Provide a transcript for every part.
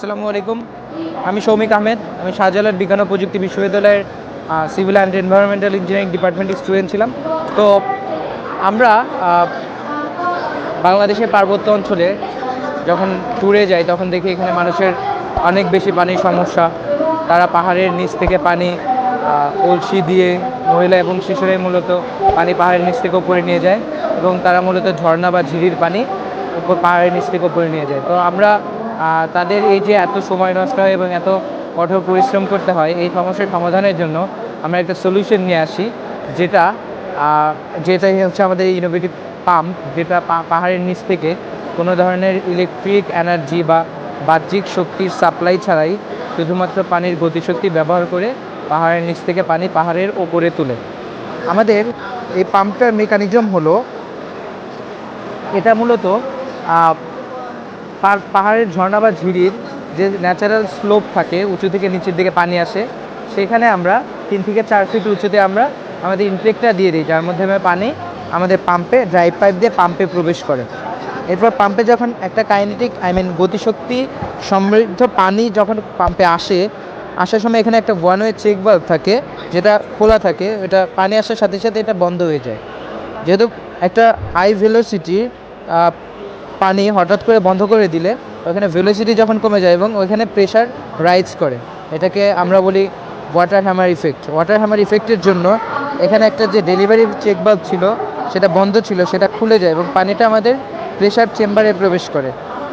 আসসালামু আলাইকুম। আমি সৌমিক আহমেদ, আমি শাহজালাল বিজ্ঞান ও প্রযুক্তি বিশ্ববিদ্যালয়ের সিভিল অ্যান্ড এনভায়রনমেন্টাল ইঞ্জিনিয়ারিং ডিপার্টমেন্টের স্টুডেন্ট ছিলাম। তো আমরা বাংলাদেশের পার্বত্য অঞ্চলে যখন ট্যুরে যাই, তখন দেখি এখানে মানুষের অনেক বেশি পানির সমস্যা। তারা পাহাড়ের নিচ থেকে পানি কলসি দিয়ে মহিলা এবং শিশুরাই মূলত পানি পাহাড়ের নিচ থেকে উপরে নিয়ে যায় এবং তারা মূলত ঝর্ণা বা ঝিরির পানি পাহাড়ের নিচ থেকে উপরে নিয়ে যায়। তো আমরা তাদের এই যে এত সময় নষ্ট হয় এবং এত কঠোর পরিশ্রম করতে হয়, এই সমস্যার সমাধানের জন্য আমরা একটা সলিউশন নিয়ে আসি, যেটা যেটাই হচ্ছে আমাদের ইনোভেটিভ পাম্প যেটা পাহাড়ের নিচ থেকে কোনো ধরনের ইলেকট্রিক এনার্জি বা বাহ্যিক শক্তির সাপ্লাই ছাড়াই শুধুমাত্র পানির গতিশক্তি ব্যবহার করে পাহাড়ের নিচ থেকে পানি পাহাড়ের ওপরে তুলে। আমাদের এই পাম্পটার মেকানিজম হলো, এটা মূলত পাহাড়ের ঝর্ণা বা ঝিরির যে ন্যাচারাল স্লোপ থাকে, উঁচু থেকে নিচের দিকে পানি আসে, সেখানে আমরা তিন থেকে চার ফিট উঁচুতে আমরা আমাদের ইনটেকটা দিয়ে দিই, যার মাধ্যমে পানি আমাদের পাম্পে ড্রাইভ পাইপ দিয়ে পাম্পে প্রবেশ করে। এরপর পাম্পে যখন একটা কাইনেটিক আই মিন গতিশক্তি সমৃদ্ধ পানি যখন পাম্পে আসে, আসার সময় এখানে একটা ওয়ান ওয়ে চেক বাল্ব থাকে, যেটা খোলা থাকে এটা পানি আসার সাথে সাথে এটা বন্ধ হয়ে যায়। যেহেতু একটা হাই ভেলোসিটি পানি হঠাৎ করে বন্ধ করে দিলে ওখানে ভেলোসিটি যখন কমে যায় এবং ওইখানে প্রেশার রাইজ করে। এটাকে আমরা বলি water hammer effect water hammer ইফেক্টের জন্য এখানে একটা যে ডেলিভারি চেক বাল্ব ছিল, সেটা বন্ধ ছিল, সেটা খুলে যায় এবং পানিটা আমাদের প্রেশার চেম্বারে প্রবেশ করে।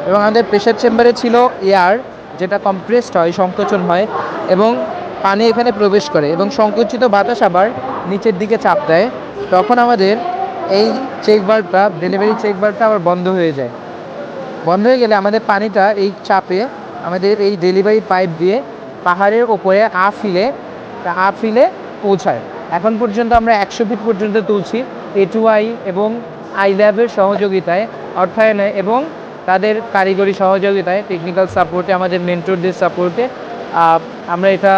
এবং আমাদের প্রেশার চেম্বারে ছিল এয়ার যেটা কম্প্রেসড হয়, সংকোচন হয় এবং পানি এখানে প্রবেশ করে এবং সংকুচিত বাতাস আবার নিচের দিকে চাপ দেয়। তখন আমাদের এই চেক বাল্বটা ডেলিভারি চেক বাল্বটা আবার বন্ধ হয়ে যায়। বন্ধ হয়ে গেলে আমাদের পানিটা এই চাপে আমাদের এই ডেলিভারি পাইপ দিয়ে পাহাড়ের ওপরে আ ফিলে আ ফিলে পৌঁছায়। এখন পর্যন্ত আমরা একশো ফিট পর্যন্ত তুলছি এ টু আই এবং আই ল্যাবের সহযোগিতায়, অর্থায়নে এবং তাদের কারিগরি সহযোগিতায় টেকনিক্যাল সাপোর্টে আমাদের মেন্টরদের সাপোর্টে আমরা এটা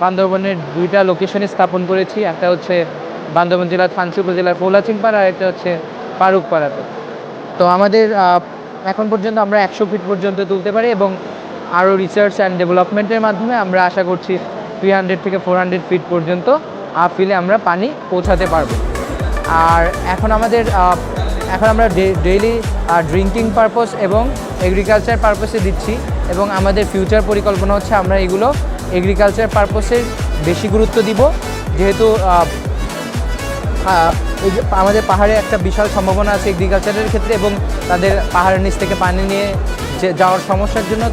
বান্দরবনের দুইটা লোকেশনে স্থাপন করেছি। একটা হচ্ছে বান্দরবন জেলার থানসি উপজেলার পৌলাচিংপাড়া আর একটা হচ্ছে ফারুকপাড়াতে তো আমাদের এখন পর্যন্ত আমরা একশো ফিট পর্যন্ত তুলতে পারি এবং আরও রিসার্চ অ্যান্ড ডেভেলপমেন্টের মাধ্যমে আমরা আশা করছি থ্রি হান্ড্রেড থেকে ফোর হান্ড্রেড ফিট পর্যন্ত আফিলে আমরা পানি পৌঁছাতে পারব। আর এখন আমাদের এখন আমরা ডেইলি ড্রিঙ্কিং পারপস এবং এগ্রিকালচার পারপসে দিচ্ছি এবং আমাদের ফিউচার পরিকল্পনা হচ্ছে আমরা এগুলো এগ্রিকালচার পারপসে বেশি গুরুত্ব দিব। যেহেতু আমাদের পাহাড়ে একটা বিশাল সম্ভাবনা আছে এগ্রিকালচারের ক্ষেত্রে এবং তাদের পাহাড়ের নিচ থেকে পানি নিয়ে যে যাওয়ার সমস্যার জন্য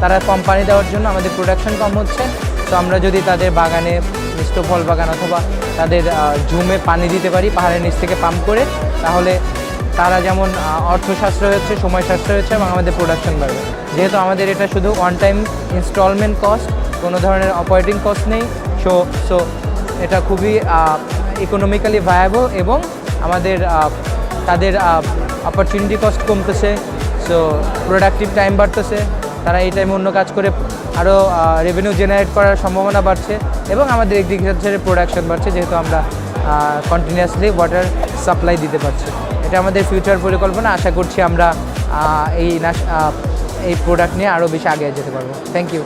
তারা কম পানি দেওয়ার জন্য আমাদের প্রোডাকশন কম হচ্ছে। তো আমরা যদি তাদের বাগানে মিষ্ট ফল বাগান অথবা তাদের ঝুমে পানি দিতে পারি পাহাড়ের নিচ থেকে পাম্প করে তাহলে তারা যেমন আহ, অর্থ সাশ্রয় হচ্ছে সময় হচ্ছে এবং আমাদের প্রোডাকশন বাড়বে। যেহেতু আমাদের এটা শুধু ওয়ান টাইম ইনস্টলমেন্ট কস্ট কোনো ধরনের অপারেটিং কস্ট নেই। সো সো এটা খুবই ইকোনমিক্যালি ভায়াবল এবং আমাদের তাদের অপরচুনিটি কস্ট কমতেছে সো প্রোডাক্টিভ টাইম বাড়তেছে, তারা এই টাইমে অন্য কাজ করে আরও রেভিনিউ জেনারেট করার সম্ভাবনা বাড়ছে এবং আমাদের এগ্রিকালচারের প্রোডাকশন বাড়ছে, যেহেতু আমরা কন্টিনিউয়াসলি ওয়াটার সাপ্লাই দিতে পারছি। এটা আমাদের ফিউচার পরিকল্পনা, আশা করছি আমরা এই এই প্রোডাক্ট নিয়ে আরও বেশি আগে যেতে পারব। Thank you